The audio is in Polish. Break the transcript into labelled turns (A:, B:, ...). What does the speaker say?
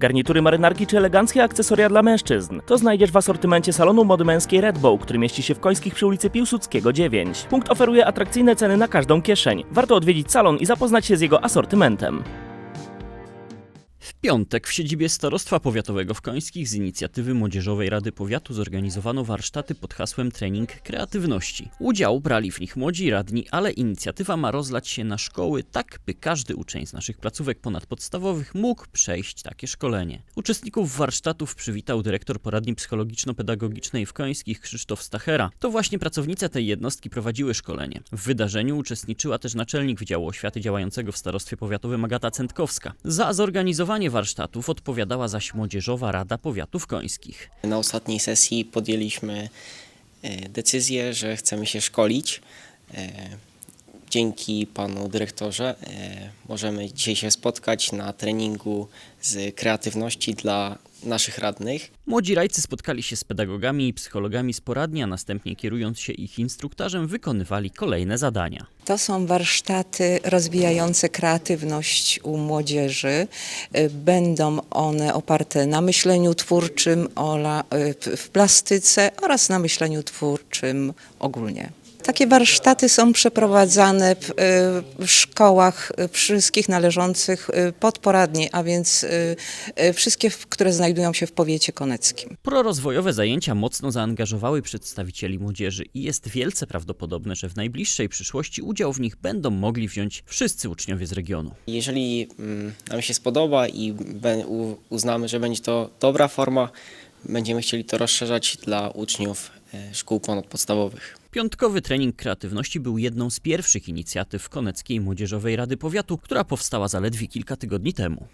A: Garnitury marynarki czy eleganckie akcesoria dla mężczyzn. To znajdziesz w asortymencie salonu mody męskiej Red Bow, który mieści się w Końskich przy ulicy Piłsudskiego 9. Punkt oferuje atrakcyjne ceny na każdą kieszeń. Warto odwiedzić salon i zapoznać się z jego asortymentem.
B: W piątek w siedzibie Starostwa Powiatowego w Końskich z inicjatywy Młodzieżowej Rady Powiatu zorganizowano warsztaty pod hasłem Trening Kreatywności. Udział brali w nich młodzi radni, ale inicjatywa ma rozlać się na szkoły tak, by każdy uczeń z naszych placówek ponadpodstawowych mógł przejść takie szkolenie. Uczestników warsztatów przywitał dyrektor poradni psychologiczno-pedagogicznej w Końskich Krzysztof Stachera. To właśnie pracownice tej jednostki prowadziły szkolenie. W wydarzeniu uczestniczyła też naczelnik Wydziału Oświaty działającego w Starostwie Powiatowym Agata Centkowska. Za zorganizowanie warsztatów odpowiadała zaś Młodzieżowa Rada Powiatów Końskich.
C: Na ostatniej sesji podjęliśmy e, decyzję, że chcemy się szkolić. E, Dzięki panu dyrektorze e, możemy dzisiaj się spotkać na treningu z kreatywności dla naszych radnych.
B: Młodzi rajcy spotkali się z pedagogami i psychologami z poradni, a następnie kierując się ich instruktażem wykonywali kolejne zadania.
D: To są warsztaty rozwijające kreatywność u młodzieży. Y, Będą one oparte na myśleniu twórczym y, w plastyce oraz na myśleniu twórczym ogólnie. Takie warsztaty są przeprowadzane w, y, w szkołach y, wszystkich należących y, pod poradnie, a więc wszystkie, które znajdują się w powiecie koneckim.
B: Prorozwojowe zajęcia mocno zaangażowały przedstawicieli młodzieży i jest wielce prawdopodobne, że w najbliższej przyszłości udział w nich będą mogli wziąć wszyscy uczniowie z regionu.
C: Jeżeli mm, nam się spodoba i uznamy, że będzie to dobra forma, będziemy chcieli to rozszerzać dla uczniów szkół ponadpodstawowych.
B: Piątkowy trening kreatywności był jedną z pierwszych inicjatyw Koneckiej Młodzieżowej Rady Powiatu, która powstała zaledwie kilka tygodni temu.